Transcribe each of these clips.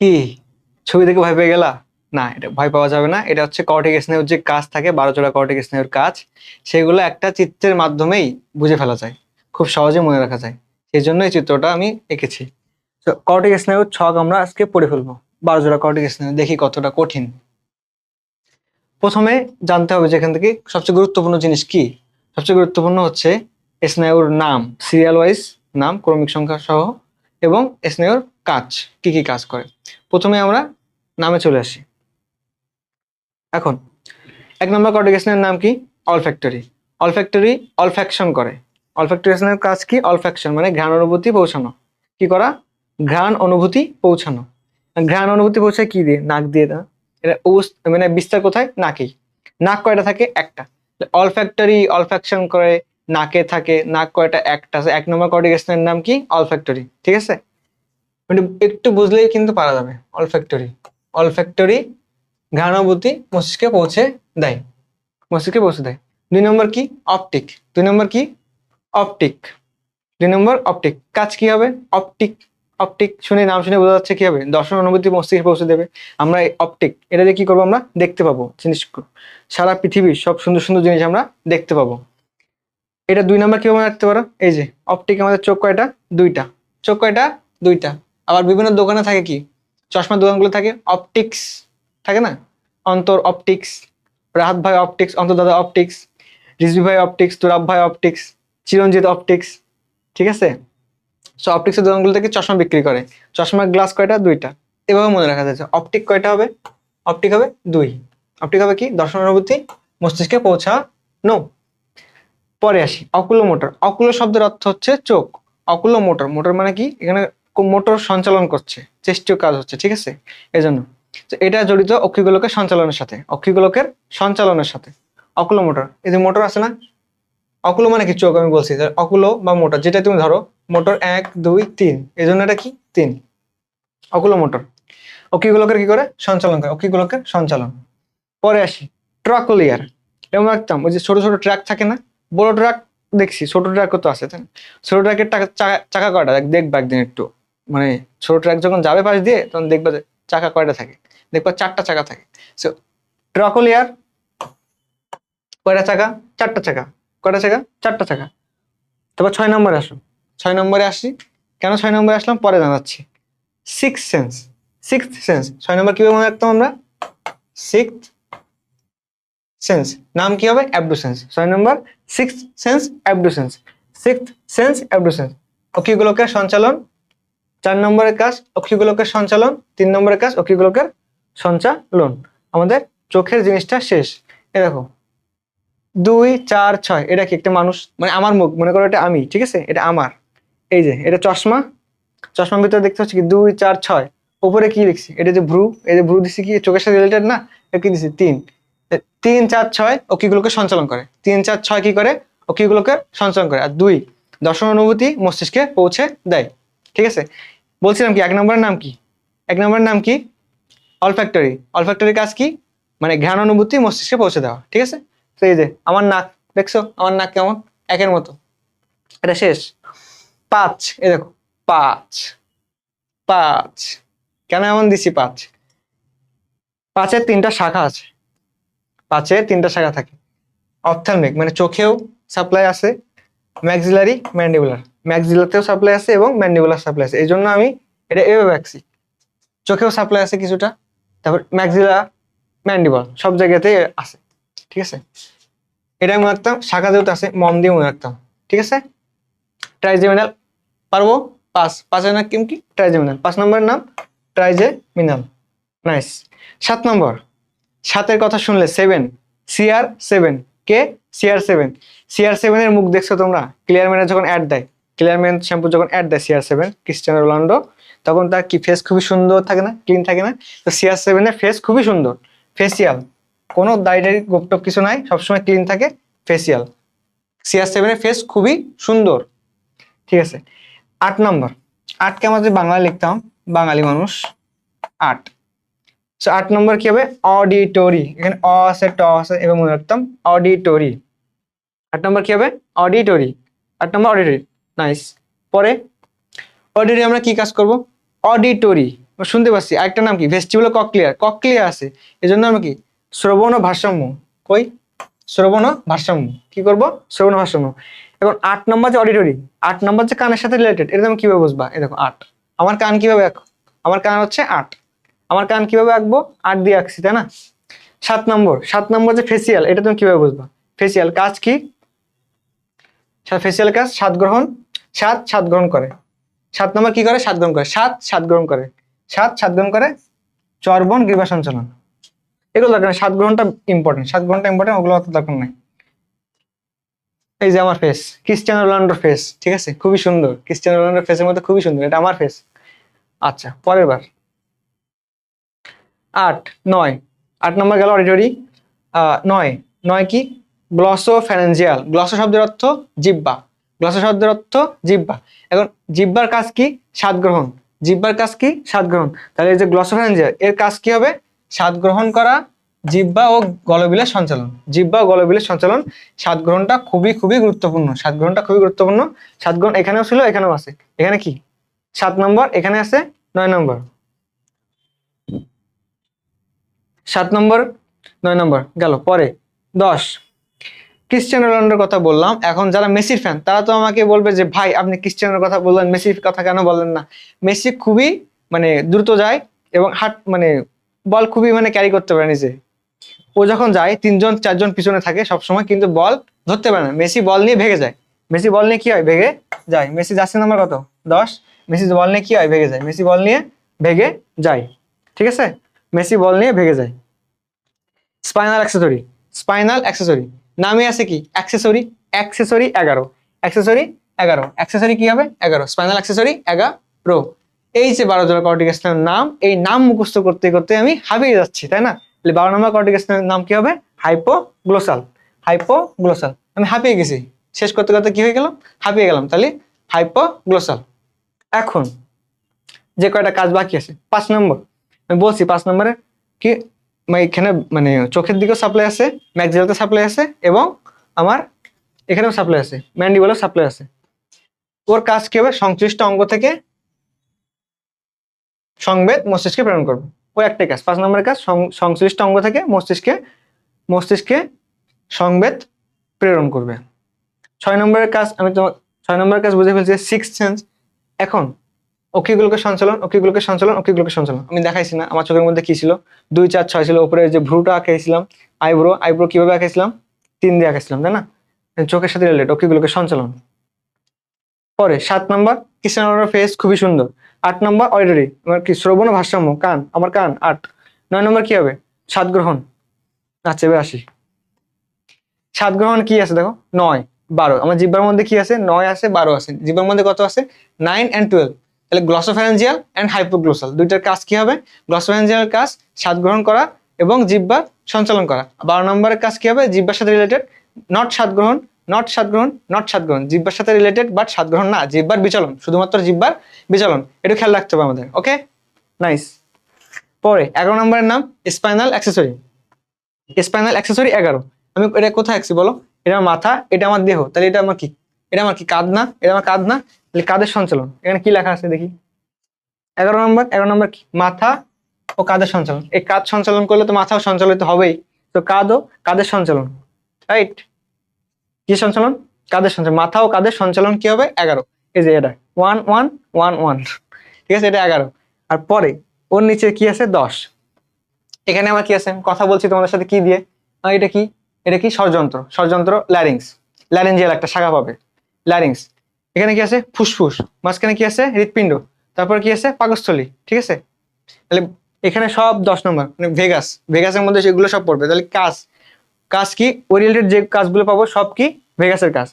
কি? ছবি দেখে ভয় পেয়ে গেলা? না, এটা ভয় পাওয়া যাবে না। এটা হচ্ছে কর্টিক স্নেহের যে কাজ থাকে বারো জোড়া কর্টিক স্নেহের কাজ, সেগুলো একটা চিত্রের মাধ্যমেই বুঝে ফেলা যায়। খুব সহজে মনে রাখা যায়। সেই জন্য এই চিত্রটা আমি এঁকেছি। তো কর্টিক স্নায়ুর ছক আমরা আজকে পড়ে ফেলব। বারো জোড়া কর্টিক স্নেহ, দেখি কতটা কঠিন। প্রথমে জানতে হবে যেখান থেকে সবচেয়ে গুরুত্বপূর্ণ জিনিস কি? সবচেয়ে গুরুত্বপূর্ণ হচ্ছে স্নায়ুর নাম সিরিয়াল ওয়াইজ নাম, ক্রমিক সংখ্যা সহ, এবং স্নায়ুর কাজ, কি কি কাজ করে। প্রথমে আমরা নামে চলে আসি। এখন, এক নম্বর কর্টিক নাম কি? অলফ্যাক্টরি অলফ্যাক্টরি অলফ্যাকশন করে। অলফ্যাক্টরি স্নায়ুর কাজ কি? অলফ্যাকশন মানে ঘ্রাণ অনুভূতি পৌঁছানো। কি করা? ঘ্রাণ অনুভূতি পৌঁছানো। ঘ্রাণ অনুভূতি পৌঁছায় কি দিয়ে? নাক দিয়ে না এটা মানে বিস্তার কোথায়? নাকেই। নাক কয়টা থাকে? একটা। অলফ্যাক্টরি অলফ্যাকশন করে, নাকে থাকে, নাক কয়টা? একটা। এক নম্বর কর্টিক নাম কি? অলফ্যাক্টরি ঠিক আছে? মানে একটু বুঝলেই কিন্তু পারা যাবে। অলফ্যাক্টরি অলফ্যাক্টরি ঘ্রাণানুভূতি মস্তিষ্কে পৌঁছে দেয়। মস্তিষ্কে পৌঁছে দেয়। দুই নম্বর কি? অপটিক দুই নম্বর কি? অপটিক দুই নম্বর অপটিক কাজ কি হবে? অপটিক অপটিক শুনে, নাম শুনে বোঝা যাচ্ছে কি হবে? দর্শন অনুভূতি মস্তিষ্কে পৌঁছে দেবে। আমরা এই অপটিক এটা দিয়ে কি করব আমরা? দেখতে পাবো। জিনিস সারা পৃথিবীর সব সুন্দর সুন্দর জিনিস আমরা দেখতে পাবো। এটা দুই নম্বর কীভাবে রাখতে পারো? এই যে অপটিক আমাদের চোখ কয়টা? দুইটা। চোখ কয়টা? দুইটা। আবার বিভিন্ন দোকানে থাকে কি? চশমার দোকানগুলো থাকে অপটিক্স থাকে না? অন্তর অপটিক্স রাহাত ভাই অপটিক্স অন্তর্দাদা অপটিক্স রিজভি ভাই অপটিক্স তুরাব ভাই অপটিক্স চিরঞ্জিত অপটিক্স ঠিক আছে? সো অপটিক্সের দোকানগুলো থেকে চশমা বিক্রি করে। চশমার গ্লাস কয়টা? দুইটা। এভাবে মনে রাখা যাচ্ছে। অপটিক কয়টা হবে? অপটিক হবে দুই। অপটিক হবে কি? দর্শন অনুভূতি মস্তিষ্কে পৌঁছানো। পরে আসি। অকুলো মোটর অকুলো শব্দের অর্থ হচ্ছে চোখ। অকুলো মোটর মোটর মানে কি? এখানে মোটর সঞ্চালন করছে, চেষ্টীয় কাজ হচ্ছে, ঠিক আছে? এজন্য। তো এটা জড়িত অক্ষিগোলকের সঞ্চালনের সাথে, অক্ষিগোলকের সঞ্চালনের সাথে। অকুলো মোটর, এই যে মোটর আছে না? অকুলো মানে কি চোখ? আমি বলছি অকুলো বা মোটর, যেটা তুমি ধরো, মোটর এক, দুই, তিন এই জন্য এটা কি? তিন। অকুলো মোটর। অক্ষিগোলকের কি করে? সঞ্চালন করে, অক্ষিগোলকের সঞ্চালন। পরে আসি ট্রাকোলিয়ার এরকম একদম ওই যে ছোট ছোট ট্র্যাক থাকে না? বড় ট্রাক দেখছি, ছোট ট্রাকও তো আছে? ছোট ট্রাকের চাকা- কয়টা দেখবা একদিন একটু। মানে ছোট ট্রাক যখন যাবে পাশ দিয়ে, তখন দেখবা যে চাকা কয়টা থাকে? দেখবা চারটা চাকা থাকে। সো ট্রাকোলিয়ার কয়টা চাকা? চারটা চাকা। কয়টা চাকা? চারটা চাকা। তারপর ছয় নম্বরে আসো ছয় নম্বরে আসি। কেন ছয় নম্বরে আসলাম? পরে জানাচ্ছি। সিক্স সেন্স সিক্স সেন্স ছয় নম্বর কীভাবে মনে রাখতাম আমরা? সিক্স সেন্স নাম কি হবে? অ্যাবডুসেন্স ছয় নম্বর। Six sense abducens six sense abducens অক্ষিগোলকের সঞ্চালন চার নম্বরের কাজ অক্ষিগোলকের সঞ্চালন, তিন নম্বরের কাজ অক্ষিগোলকের সঞ্চালন। আমাদের চোখের জিনিসটা শেষ। এ দেখো, দুই, চার, ছয়, এটা কি একটা মানুষ? মানে আমার মুখ, মনে করো এটা আমি, ঠিক আছে? এটা আমার। এই যে, এটা চশমা। চশমার ভিতরে দেখতে হচ্ছে কি? দুই, চার, ছয়। উপরে কি লিখছি? এটা যে ভ্রু, এই যে ভ্রু দিছি কি? চোখের সাথে রিলেটেড না? কি দিছি? তিন। তিন, চার, ছয়, অক্ষিগুলোকে সঞ্চালন করে। তিন, চার, ছয় কি করে? অক্ষিগুলোকে সঞ্চালন করে। আর দুই দর্শন অনুভূতি মস্তিষ্কে পৌঁছে দেয়। ঠিক আছে? বলছিলাম কি, এক নম্বরের নাম কি? এক নম্বরের নাম কি? অলফ্যাক্টরি অলফ্যাক্টরি কাজ কি? মানে ঘ্রাণ অনুভূতি, মস্তিষ্কে পৌঁছে দেওয়া, ঠিক আছে? তো এই যে, আমার নাক, দেখছ? আমার নাক কেমন? একের মতো। এটা শেষ। পাঁচ এ দেখো, পাঁচ। পাঁচ। কেন এমন দিছি পাঁচ? পাঁচের তিনটা শাখা আছে। পাঁচের তিনটা শাখা থাকে। অপথ্যালমিক মানে চোখেও সাপ্লাই আছে। ম্যাক্সিলারি ম্যান্ডিবুলার ম্যাক্সিলাতেও সাপ্লাই আছে এবং ম্যান্ডিবুলার সাপ্লাই আছে। এই জন্য আমি এটা এভাবে রাখছি চোখেও সাপ্লাই আছে কিছুটা, তারপর ম্যাক্সিলা ম্যান্ডিবল সব জায়গাতে আছে, ঠিক আছে? এটা মনে রাখতাম শাখা যেহেতু আছে মম দিয়ে মনে রাখতাম, ঠিক আছে? ট্রাইজেমিনাল পারব? পাঁচ পাঁচের নাম কিম কি? ট্রাইজেমিনাল পাঁচ নম্বরের নাম ট্রাইজেমিনাল নাইস সাত নম্বর, সাতের কথা শুনলে সেভেন সিআর সেভেন কে সিআর সেভেন সিআর সেভেনের মুখ দেখছ তোমরা? ক্লিয়ার ম্যানের যখন অ্যাড দেয় ক্লিয়ার ম্যান শ্যাম্পু যখন অ্যাড দেয় সিআর সেভেন ক্রিস্টিয়ানো রোনাল্ডো তখন তার কি ফেস খুবই সুন্দর থাকে না? ক্লিন থাকে না? তো সিআর সেভেনের ফেস খুবই সুন্দর। ফেসিয়াল কোনো দাড়ি গোপটপ কিছু নাই, সবসময় ক্লিন থাকে ফেসিয়াল সিআর সেভেনের ফেস খুবই সুন্দর। ঠিক আছে? আট নম্বর আটকে আমরা যদি বাংলায় লিখতাম বাঙালি মানুষ, আট। সো আট নম্বর কি হবে? অডিটরি এখানে অ আছে, ট আছে, এবার মনে রাখতাম অডিটরি আট নম্বর কি হবে? অডিটরি আট নম্বর অডিটরি নাইস পরে অডিটরি আমরা কি কাজ করব? অডিটরি শুনতে পাচ্ছি। আরেকটা নাম কি? ভেস্টিবুলো ককলিয়ার ককলিয়া আছে। এজন্য আমরা কি? শ্রবণ ভারসাম্য। কই? শ্রবণ ভারসাম্য। কি করব? শ্রবণ ভারসাম্য। এবং আট নম্বর যে অডিটরি আট নম্বর যে কানের সাথে রিলেটেড এটা তুমি কীভাবে বুঝবা? এই দেখো, আট। আমার কান কীভাবে আঁকো? আমার কান হচ্ছে আট। আমার কান কীভাবে আঁকবো? আট দিয়ে আঁকছি, তাই না? সাত নম্বর। সাত নম্বর যে ফেসিয়াল এটা তুমি কীভাবে বুঝবা? ফেসিয়াল কাজ কি? ফেসিয়াল কাজ, স্বাদ গ্রহণ সাত সাত গ্রহণ করে। সাত নম্বর কি করে? সাত গ্রহণ করে। সাত সাত গ্রহণ করে। সাত সাত গ্রহণ করে। চর্বণ গ্রীবা সঞ্চালন। এগুলো দরকার সাত গ্রহণটা ইম্পর্টেন্ট সাত গ্রহণটা ইম্পর্টেন্ট ওগুলো অত দরকার নাই। এই যে আমার ফেস ক্রিস্টিয়ানো রোনাল্ডোর ফেস ঠিক আছে? খুবই সুন্দর। ক্রিস্টিয়ানো রোনাল্ডোর ফেসের মধ্যে খুবই সুন্দর। এটা আমার ফেস আচ্ছা পরের বার। আট, নয়। আট নম্বর গেল অডিটরি নয়। নয় কি? গ্লসো ফ্যারেঞ্জিয়াল গ্লসো শব্দের অর্থ জিব্বা গ্লসো শব্দের অর্থ জিব্বা এখন জিব্বার কাজ কি? স্বাদ গ্রহণ। জিব্বার কাজ কি? স্বাদ গ্রহণ। তাহলে এই যে গ্লসো এর কাজ কি হবে? স্বাদ গ্রহণ করা জিব্বা ও গলবিলের সঞ্চালন। জিব্বা ও গলবিলের সঞ্চালন, স্বাদ গ্রহণটা খুবই খুবই গুরুত্বপূর্ণ। স্বাদ গ্রহণটা খুবই গুরুত্বপূর্ণ। স্বাদ গ্রহণ এখানেও ছিল, এখানেও আছে। এখানে কি? সাত নম্বর, এখানে আছে, নয় নম্বর। সাত নম্বর, নয় নম্বর, গেল, পরে, দশ। ক্রিস্টিয়ানো রোনাল্ডোর কথা বললাম। এখন যারা মেসির ফ্যান তারা তো আমাকে বলবে যে, ভাই, আপনি ক্রিস্টিয়ানোর কথা বললেন মেসির কথা কেন বললেন না? মেসি খুবই মানে দ্রুত যায় এবং হাট মানে বল খুবই মানে ক্যারি করতে পারে নিজে। ও যখন যায়, তিনজন, চারজন পিছনে থাকে সবসময়, কিন্তু বল ধরতে পারে না। মেসি বল নিয়ে ভেগে যায়। মেসি বল নিয়ে কি হয়? ভেগে যায়। মেসি যাচ্ছে নাম্বার কত? দশ। মেসি বল নিয়ে কি হয়? ভেগে যায়। মেসি বল নিয়ে ভেগে যায়। ঠিক আছে? মেসি বল নিয়ে ভেগে যায়। স্পাইনাল অ্যাক্সেসরি স্পাইনাল অ্যাক্সেসরি নামে আছে কি? অ্যাক্সেসরি অ্যাক্সেসরি এগারো। অ্যাক্সেসরি এগারো। অ্যাক্সেসরি কি হবে? এগারো। স্পাইনাল অ্যাক্সেসরি এগারো। এই যে বারো জোড়া কর্টিকেস্টের নাম, এই নাম মুখস্থ করতে করতে আমি হাবিয়ে যাচ্ছি, তাই না? তাহলে বারো নম্বর কর্টিকেস্টের নাম কি হবে? হাইপোগ্লোসাল হাইপোগ্লোসাল আমি হাঁপিয়ে গেছি। শেষ করতে করতে কি হয়ে গেলাম হাঁপিয়ে গেলাম। তাহলে হাইপোগ্লোসাল এখন যে কয়টা কাজ বাকি আছে? পাঁচ নম্বর। আমি বলছি পাঁচ নম্বরে কি এখানে মানে চোখের দিকেও সাপ্লাই আছে ম্যাক্সিলাতে সাপ্লাই আছে এবং আমার এখানেও সাপ্লাই আছে ম্যান্ডিবলেও সাপ্লাই আছে। ওর কাজ কি হবে? সংশ্লিষ্ট অঙ্গ থেকে সংবেদ মস্তিষ্কে প্রেরণ করবে। ও একটাই কাজ, পাঁচ নম্বরের কাজ সংশ্লিষ্ট অঙ্গ থেকে মস্তিষ্কে মস্তিষ্কে সংবেদ প্রেরণ করবে। ছয় নম্বরের কাজ, আমি তোমার ছয় নম্বরের কাজ বুঝে ফেলছি সিক্স সেন্স এখন অক্ষিগুলোকে সঞ্চালন অক্ষিগুলোকে সঞ্চালন অক্ষিগুলোকে সঞ্চালন। আমি দেখাইছি না, আমার চোখের মধ্যে কি ছিল? দুই, চার, ছয় ছিল। উপরে যে ভ্রুটা আঁকেছিলাম, আইব্রো আইব্রো কীভাবে আঁকেছিলাম? তিন দিয়ে আঁকেছিলাম, তাই না? চোখের সাথে রিলেটেড অক্ষিগুলোকে সঞ্চালন। পরে, সাত নম্বর কৃষ্ণনগরের ফেস খুবই সুন্দর। আট নম্বর অডিটরি আমার কি শ্রবণ ভারসাম্য? কান, আমার কান, আট। নয় নম্বর কি হবে? সাত গ্রহণ। আচ্ছা এবার আসি। স্বাদ গ্রহণ কি আছে দেখো? নয়, বারো। আমার জিব্বার মধ্যে কি আছে? নয় আছে, বারো আছে। জিব্বার মধ্যে কত আছে? নাইন অ্যান্ড টুয়েলভ তাহলে গ্লসোফ্যারেঞ্জিয়াল অ্যান্ড হাইপোগ্লোসাল দুইটার কাজ কি হবে? গ্লসোফ্যারেঞ্জিয়াল কাজ স্বাদ গ্রহণ করা এবং জিব্বার সঞ্চালন করা। বারো নম্বরের কাজ কি হবে? জিব্বার সাথে রিলেটেড নট স্বাদ গ্রহণ নট স্বাদ গ্রহণ নট স্বাদ গ্রহণ। জিব্বার সাথে রিলেটেড বাট স্বাদ গ্রহণ না জিব্বার বিচলন, শুধুমাত্র জিব্বার বিচলন। এটা খেয়াল রাখতে হবে আমাদের ওকে নাইস পরে, এগারো নম্বরের নাম স্পাইনাল অ্যাক্সেসরি স্পাইনাল অ্যাক্সেসরি এগারো। আমি এটা কোথায় আঁকছি বলো? এটা মাথা, এটা আমার দেহ। তাহলে এটা আমার কি? এটা আমার কি, কাঁধ না? এটা আমার কাঁধ না? তাহলে কাঁধের সঞ্চালন? এখানে কি লেখা আছে দেখি। এগারো নম্বর এগারো নম্বর কি? মাথা ও কাঁধের সঞ্চালন? এই কাজ সঞ্চালন করলে তো মাথাও সঞ্চালিত হবেই। তো কাঁধ ও কাঁধের সঞ্চালন? রাইট কি সঞ্চালন? কাদের সঞ্চালন? মাথা ও কাদের সঞ্চালন কি হবে? এগারো। এই যে এটা। ওয়ান ওয়ান ওয়ান ওয়ান ঠিক আছে, এটা এগারো। আর পরে, ওর নিচে কি আছে? দশ। এখানে আমার কি আছে? কথা বলছি তোমাদের সাথে কি দিয়ে? এটা কি? এটা কি? ষড়যন্ত্র। ষড়যন্ত্র ল্যারিংস ল্যারেঞ্জিয়াল একটা শাখা পাবে। ল্যারিংস এখানে কি আছে? ফুসফুস। মাঝখানে কি আছে? হৃৎপিণ্ড। তারপর কি আছে? পাকস্থলী। ঠিক আছে? তাহলে এখানে সব দশ নম্বর মানে ভেগাস। ভেগাসের মধ্যে সেগুলো সব পড়বে, তাহলে কাজ। কাজ কি? ওরিয়েন্টেড যে কাজগুলো পাবো, সব কি? ভেগাসের কাজ।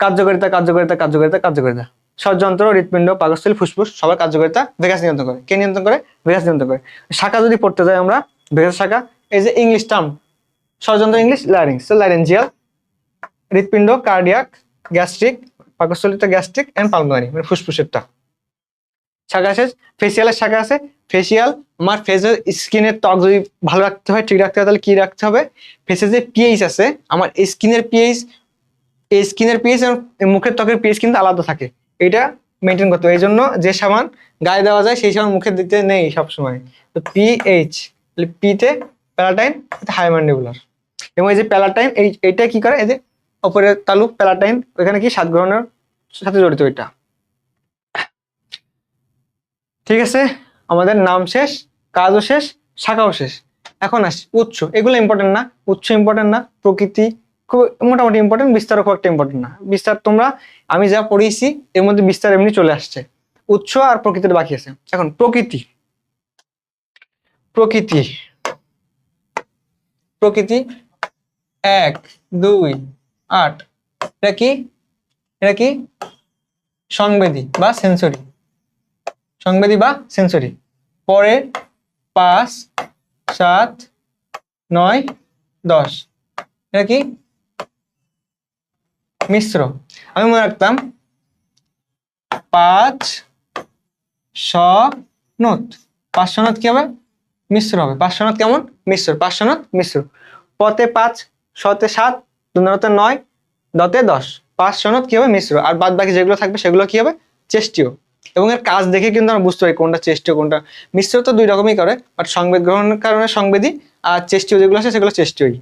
কার্যকারিতা কার্যকারিতা কার্যকারিতা কার্যকারিতা। ষড়যন্ত্র, হৃৎপিণ্ড, পাকস্থলী, ফুসফুস, সবার কার্যকারিতা ভেগাস নিয়ন্ত্রণ করে। কে নিয়ন্ত্রণ করে? ভেগাস নিয়ন্ত্রণ করে। শাখা যদি পড়তে যাই আমরা, ভেগাস শাখা, এই যে ইংলিশ টার্ম, ষড়যন্ত্র ইংলিশ ল্যারিংস তো ল্যারেঞ্জিয়াল হৃৎপিণ্ড কার্ডিয়াক গ্যাস্ট্রিক পাকস্থলিত গ্যাস্ট্রিক এন্ড পালমোনারি মানে ফুসফুসেরটা। শাখা আছে ফেসিয়ালের শাখা আছে ফেসিয়াল আমার ফেসের স্কিনের ত্বক যদি ভালো রাখতে হয়, ঠিক রাখতে হয়, তাহলে কি রাখতে হবে? ফেসের যে পিএইচ আছে, আমার স্কিনের পিএইচ এই স্কিনের পিএইচ এবং মুখের ত্বকের পিএইচ কিন্তু আলাদা থাকে। এটা মেনটেন করতে হবে। এই জন্য যে সাবান গায়ে দেওয়া যায়, সেই সাবান মুখে দিতে নেই সবসময়। তো পিএইচ পিতে প্যালাটাইন হাই ম্যান্ডিবুলার এবং এই যে প্যালাটাইন এই, এইটা কি করে? এই যে ওপরের তালু প্যালাটাইন, ওইখানে কি স্বাদ গ্রহণের সাথে জড়িত এটা? ঠিক আছে, আমাদের নাম শেষ, কাজও শেষ, শাখাও শেষ। এখন আসি, উৎস, এগুলো ইম্পর্টেন্ট না, উৎস ইম্পর্টেন্ট না, প্রকৃতি খুব মোটামুটি ইম্পর্টেন্ট বিস্তারও খুব একটা ইম্পর্টেন্ট না। বিস্তার তোমরা, আমি যা পড়িয়েছি, এর মধ্যে বিস্তার এমনি চলে আসছে। উৎস আর প্রকৃতির বাকি আছে। এখন প্রকৃতি। প্রকৃতি। প্রকৃতি এক, দুই আট। এটা কি? এটা কি? সংবেদী বা সেন্সরি। সংবেদী বা সেন্সরি। পরে পাঁচ, সাত, নয়, দশ। এটা কি? মিশ্র। আমি মনে রাখতাম পাঁচ, স পাঁচ সনত কি হবে? মিশ্র হবে। পাঁচ কেমন? মিশ্র। পাঁচ মিশ্র। পতে পাঁচ শতে সাত দুনতে নয়, দতে দশ। পাঁচ সনত কি হবে মিশ্র? আর বাদ বাকি যেগুলো থাকবে সেগুলো কি হবে? চেষ্টীয়। এবং এর কাজ দেখে কিন্তু আমরা বুঝতে পারি কোনটা চেষ্টীয়, কোনটা মিশ্র তো দুই রকমই করে বাট সংবেদ গ্রহণের কারণে সংবেদী আর চেষ্টীয় যেগুলো আছে সেগুলো চেষ্টীয়ই।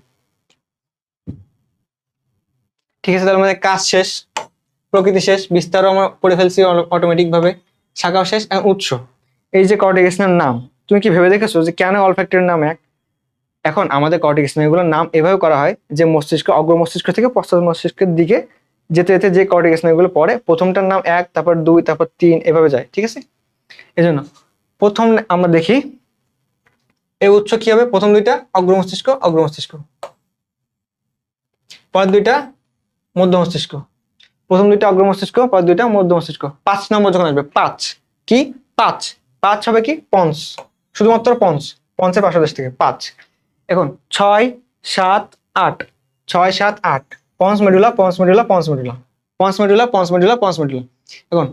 ঠিক আছে, তাহলে আমাদের কাজ শেষ, প্রকৃতি শেষ, বিস্তারও আমরা পড়ে ফেলছি অটোমেটিক ভাবে শাখাও শেষ এবং উৎস। এই যে কর্টিকেশনের নাম, তুমি কি ভেবে দেখেছ যে কেন অলফ্যাক্টরির নাম এক? এখন আমাদের কর্টিকেশন এগুলোর নাম এভাবে করা হয় যে মস্তিষ্ক, অগ্র মস্তিষ্ক থেকে পশ্চাৎ মস্তিষ্কের দিকে যেতে যেতে যে কর্টিকেশন এগুলো পড়ে, প্রথমটার নাম এক, তারপর দুই, তারপর তিন, এভাবে যায়, ঠিক আছে? এই জন্য প্রথম আমরা দেখি এই উৎস কি হবে? প্রথম দুইটা অগ্র মস্তিষ্ক অগ্র মস্তিষ্ক। পরের দুইটা মধ্য মস্তিষ্ক। প্রথম দুইটা অগ্র মস্তিষ্ক পর দুইটা মধ্য মস্তিষ্ক। পাঁচ নম্বর যখন আসবে, পাঁচ। কি? পাঁচ। পাঁচ হবে কি? পঞ্চ। শুধুমাত্র পঞ্চ। পঞ্চের পাশাদেশ থেকে পাঁচ। এখন ছয় সাত আট, ছয় সাত আট পঞ্চ মেডুলা পঞ্চ মেডুলা পঞ্চ মেডুলা পঞ্চ মেডুলা পঞ্চ মেডুলা পঞ্চ মেডুলা এখন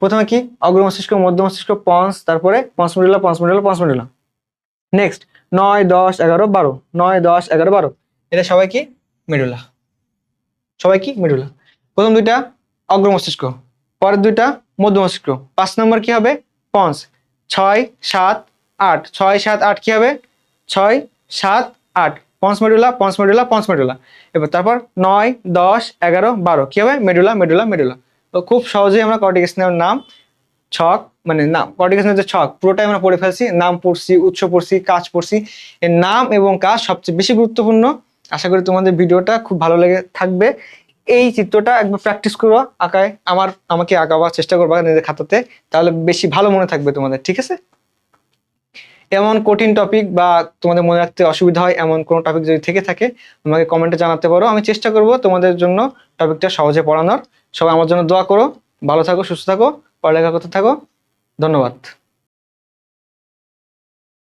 প্রথমে কি? অগ্র মস্তিষ্ক, মধ্য মস্তিষ্ক, পঞ্চ, তারপরে পঞ্চ মেডুলা পঞ্চ মেডুলা পঞ্চ মেডুলা নেক্সট নয়, দশ, এগারো, বারো। নয়, দশ, এগারো, বারো। এটা সবাই কি? মেডুলা সবাই কি? মেডুলা প্রথম দুইটা অগ্র মস্তিষ্ক, পরের দুইটা মধ্য মস্তিষ্ক। পাঁচ নম্বর কি হবে? পঞ্চ। ছয়, সাত, আট। ছয়, সাত, আট কি হবে? ছয় সাত, আট, পঞ্চ মেডুলা পঞ্চ মেডুলা পঞ্চ মেডুলা। এবার তারপর নয়, দশ, এগারো, বারো। কি হবে? Medulla medulla medulla. তো খুব সহজেই আমরা কর্টিকেশনের নাম, ছক মানে নাম কর্টিকেশনের যে ছক, পুরোটাই আমরা পড়ে ফেলছি। নাম পড়ছি, উৎস পড়ছি, কাজ পড়ছি। এর নাম এবং কাজ সবচেয়ে বেশি গুরুত্বপূর্ণ। আশা করি তোমাদের ভিডিওটা খুব ভালো লেগে থাকবে। এই চিত্রটা একবার প্র্যাকটিস করো আঁকায়। আমার, আমাকে আঁকাবার চেষ্টা করবা নিজের খাতাতে। তাহলে বেশি ভালো মনে থাকবে তোমাদের, ঠিক আছে? এমন কঠিন টপিক বা তোমাদের মনে রাখতে অসুবিধা হয় এমন কোনো টপিক যদি থেকে থাকে, আমাকে কমেন্টে জানাতে পারো। আমি চেষ্টা করব তোমাদের জন্য টপিকটা সহজে পড়ানোর। সবাই আমার জন্য দোয়া করো। ভালো থাকো, সুস্থ থাকো, পড়ালেখা করতে থাকো। ধন্যবাদ।